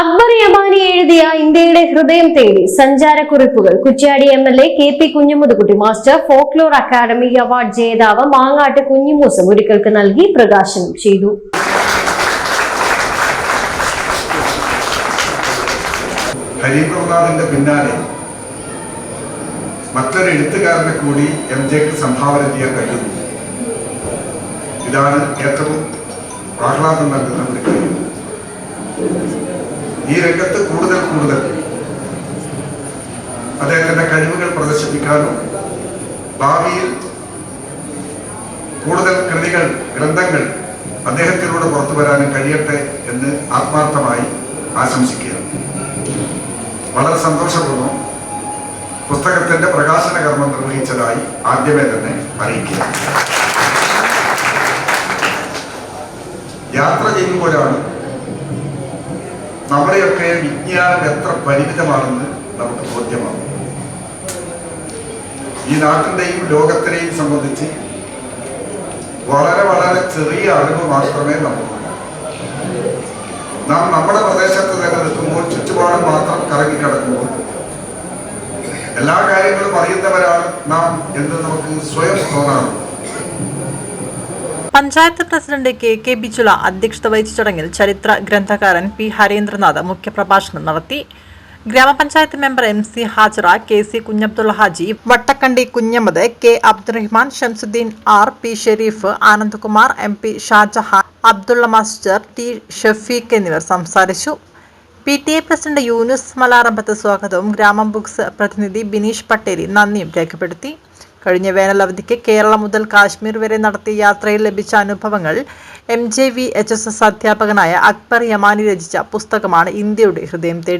അക്ബർ യമാനി എഴുതിയ ഇന്ത്യയുടെ ഹൃദയം തേടി സഞ്ചാരക്കുറിപ്പുകൾ Kuttiady M L A K P Kunhimuthukutty master folklore academy award ജേതാവ് മാങ്ങാട്ട് കുഞ്ഞിമൂസം ഗുരുക്കൾക്ക് നൽകി പ്രകാശനം ചെയ്തു. ഹരിപ്രസാദിന്റെ പിന്നാലെ മറ്റൊരു എഴുത്തുകാരനെ കൂടി എം സംഭാവന ചെയ്യാൻ കഴിയുന്നു. ഇതാണ് ഏറ്റവും ആഹ്ലാദം നൽകുന്ന ഒരു ഈ രംഗത്ത് കൂടുതൽ കൂടുതൽ അദ്ദേഹത്തിന്റെ കഴിവുകൾ പ്രദർശിപ്പിക്കാനും ഭാവിയിൽ കൂടുതൽ കൃതികൾ ഗ്രന്ഥങ്ങൾ അദ്ദേഹത്തിലൂടെ പുറത്തു വരാനും കഴിയട്ടെ എന്ന് ആത്മാർത്ഥമായി ആശംസിക്കുകയാണ്. വളരെ സന്തോഷപൂർവം പുസ്തകത്തിന്റെ പ്രകാശന കർമ്മം നിർവഹിച്ചതായി ആദ്യമേ തന്നെ അറിയിക്കുക യാത്ര ചെയ്യുമ്പോഴാണ് നമ്മുടെയൊക്കെ വിജ്ഞാനം എത്ര പരിമിതമാണെന്ന് നമുക്ക് ബോധ്യമാകും. ഈ നാട്ടിന്റെയും ലോകത്തിനെയും സംബന്ധിച്ച് വളരെ വളരെ ചെറിയ അറിവ് മാത്രമേ നമുക്കുള്ളൂ നാം നമ്മുടെ പ്രദേശത്ത് തന്നെ നിൽക്കുമ്പോൾ ചുറ്റുപാടും മാത്രം കറങ്ങിക്കിടക്കുമ്പോൾ എല്ലാ കാര്യങ്ങളും അറിയുന്നവരാണ് നാം എന്ന് നമുക്ക് സ്വയം തോന്നാറുണ്ട്. Panchayat president K K Bijula അധ്യക്ഷത വഹിച്ച ചടങ്ങിൽ ചരിത്ര ഗ്രന്ഥകാരൻ പി ഹരേന്ദ്രനാഥ് മുഖ്യപ്രഭാഷണം നടത്തി. ഗ്രാമപഞ്ചായത്ത് member M C Hajara K C Kunhabdulla Haji Vattakandi Kunhammad K Abdurahman Shamsudheen R P Shareef Anandkumar M P Shajahan Abdulla master T Shafeeq എന്നിവർ സംസാരിച്ചു. P T A president Yunus Malarambath സ്വാഗതവും ഗ്രാമം books പ്രതിനിധി ബിനീഷ് പട്ടേലി നന്ദിയും രേഖപ്പെടുത്തി. കഴിഞ്ഞ വേനൽ അവധിക്ക് കേരളം മുതൽ കാശ്മീർ വരെ നടത്തിയ യാത്രയിൽ ലഭിച്ച അനുഭവങ്ങൾ M J V H S S അധ്യാപകനായ അക്ബർ യമാനി രചിച്ച പുസ്തകമാണ് ഇന്ത്യയുടെ ഹൃദയം തേടി.